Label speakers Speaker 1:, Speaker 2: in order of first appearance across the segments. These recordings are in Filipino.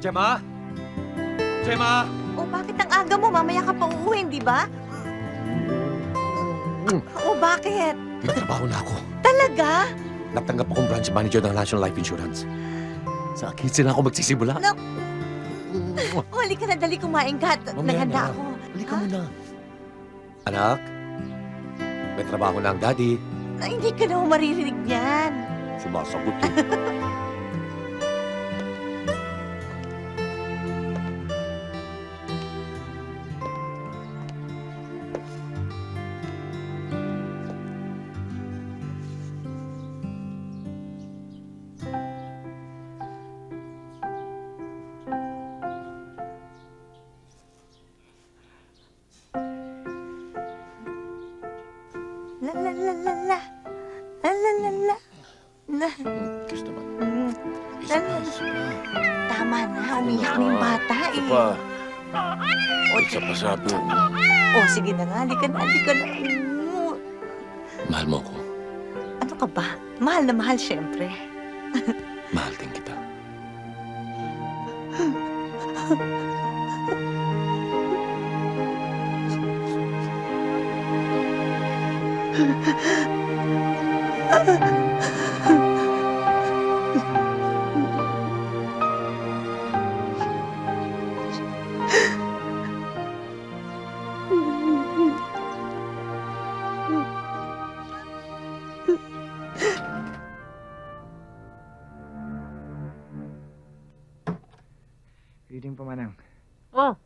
Speaker 1: Gemma? Gemma?
Speaker 2: O bakit ang aga mo? Mamaya ka pa uuwi, di ba? O bakit?
Speaker 1: May trabaho na ako.
Speaker 2: Talaga?
Speaker 1: Natanggap akong branch manager ng National Life Insurance. Sa akin sila ako magsisimula.
Speaker 2: Nak- O, halika na, dali kumain ka. at
Speaker 1: Mamaya
Speaker 2: Naghanda
Speaker 1: na.
Speaker 2: ako.
Speaker 1: Halika
Speaker 2: Ha?
Speaker 1: muna. Anak, may trabaho na ang daddy.
Speaker 2: Ay, hindi ka na ho maririnig niyan.
Speaker 1: Sumasagot eh.
Speaker 2: La la la la la. La la la la. La.
Speaker 3: Kiss naman.
Speaker 2: La, la,
Speaker 3: na.
Speaker 2: Tama na, umiyak na yung bata
Speaker 3: Ito
Speaker 2: eh.
Speaker 3: pa.
Speaker 2: O,
Speaker 3: Isa pa sabi.
Speaker 2: o, sige na nga, halika na, halika na.
Speaker 3: Mahal mo ako.
Speaker 2: Ano ka ba? Mahal na mahal, syempre.
Speaker 4: Reading po, Manang.
Speaker 5: Oh.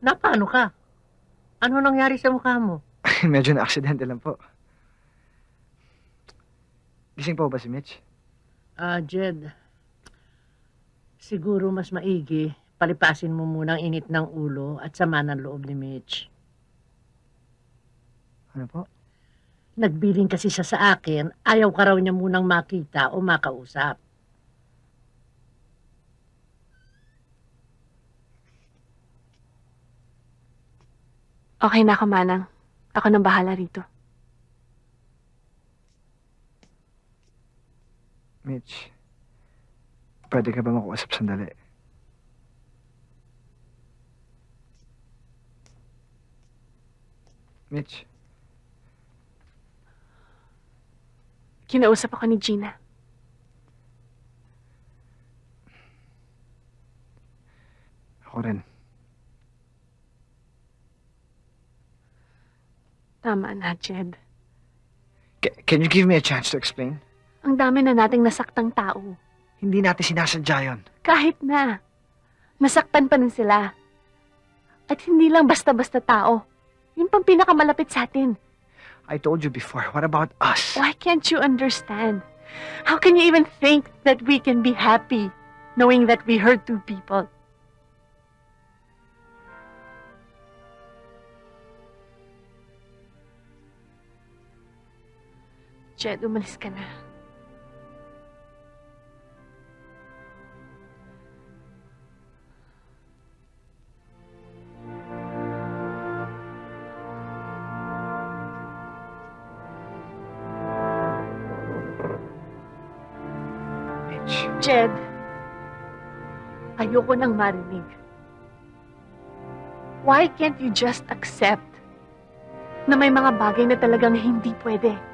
Speaker 5: Na, paano ka? Ano nangyari sa mukha mo?
Speaker 4: Medyo na-aksidente lang po. Gising po ba si Mitch?
Speaker 5: Ah, Jed. Siguro mas maigi, palipasin mo muna ang init ng ulo at sama ng loob ni Mitch.
Speaker 4: Ano po?
Speaker 5: Nagbiling kasi siya sa akin, ayaw ka raw niya munang makita o makausap.
Speaker 6: Okay na ako, Manang. Ako nang bahala rito.
Speaker 4: Mitch, pwede ka ba makuusap sandali? Mitch,
Speaker 6: Kinausap ako ni Gina.
Speaker 4: ako rin.
Speaker 6: Tama na, Jed.
Speaker 4: Ca- can you give me a chance to explain?
Speaker 6: Ang dami na nating nasaktang tao.
Speaker 4: Hindi natin sinasadya yun.
Speaker 6: Kahit na. Nasaktan pa rin sila. At hindi lang basta-basta tao. Yun pang pinakamalapit sa atin.
Speaker 4: I told you before, what about us?
Speaker 6: Why can't you understand? How can you even think that we can be happy knowing that we hurt two people? Jed, umalis ka na. Jed, ayoko nang marinig. Why can't you just accept na may mga bagay na talagang hindi pwede?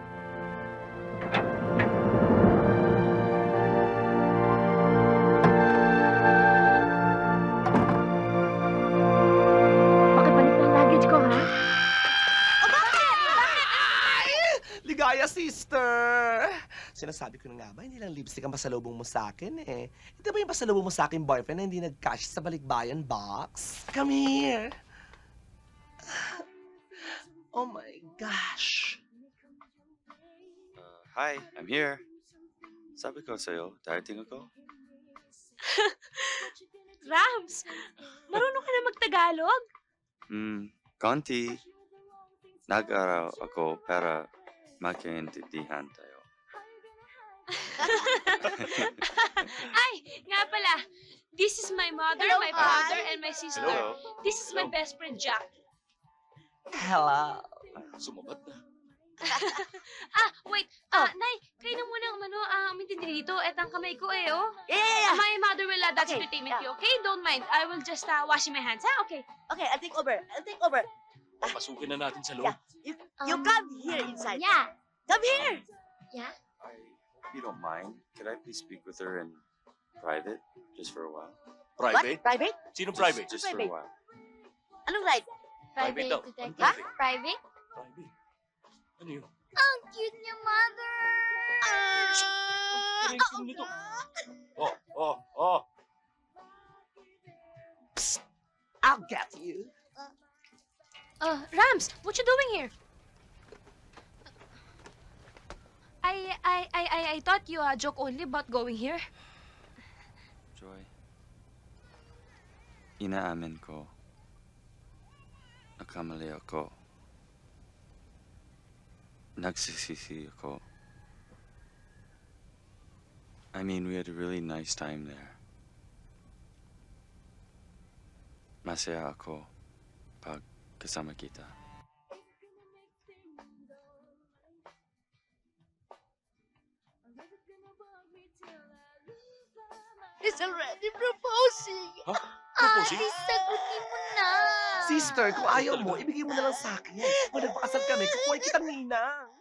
Speaker 7: Sinasabi ko na nga ba, hindi lang lipstick ang pasalubong mo sa akin eh. Ito ba yung pasalubong mo sa akin boyfriend na hindi nag-cash sa balikbayan box? Come here! Oh my gosh!
Speaker 8: Uh, hi, I'm here. Sabi ko sa'yo, darating ako.
Speaker 9: Rams, marunong ka na magtagalog?
Speaker 8: Hmm, konti. Nag-araw ako para magkaintindihan tayo.
Speaker 9: Ay, nga pala. This is my mother,
Speaker 2: Hello,
Speaker 9: my father, and my sister.
Speaker 8: Hello.
Speaker 9: This is my best friend, Jack.
Speaker 7: Hello!
Speaker 3: Sumabad na.
Speaker 9: Ah, wait. Ah, Nay, kayo na muna ang ano, ah, umintindi dito. Eto, ang kamay ko eh, oh.
Speaker 2: Yeah, yeah, yeah.
Speaker 9: My mother will allow that
Speaker 2: Okay,
Speaker 9: entertainment
Speaker 2: yeah.
Speaker 9: you, okay? Don't mind. I will just uh, washing my hands, ha? Okay.
Speaker 2: Okay, I'll take over. I'll take over.
Speaker 3: Pasukin na natin sa loob.
Speaker 2: Yeah. You, you
Speaker 9: Um,
Speaker 2: come here inside.
Speaker 9: Yeah.
Speaker 2: Come here.
Speaker 8: If you don't mind, could I please speak with her in private, just for a while?
Speaker 3: Private?
Speaker 2: What? Private?
Speaker 3: Sino
Speaker 8: Just-
Speaker 3: private?
Speaker 8: Just, for a
Speaker 2: Private.
Speaker 8: while.
Speaker 2: Anong right?
Speaker 3: Private daw.
Speaker 9: detective.
Speaker 3: Ano private?
Speaker 9: Private?
Speaker 3: Private. Ano yun?
Speaker 9: Ang cute niya, mother!
Speaker 3: Pinaisin nito. Oh, oh, oh.
Speaker 7: I'll get you.
Speaker 9: Uh, Rams, what you doing here? I, I, I, I, thought you uh, joke only about going here.
Speaker 8: Joy. Inaamin ko. Nakamali ako. Nagsisisi ako. I mean, we had a really nice time there. Masaya ako pag kasama kita.
Speaker 2: He's already proposing.
Speaker 3: Proposing?
Speaker 9: sagutin mo na!
Speaker 7: Sister, kung ayaw mo, ibigay mo na lang sa akin. Kung nagpakasal kami, kukuha kita ninang.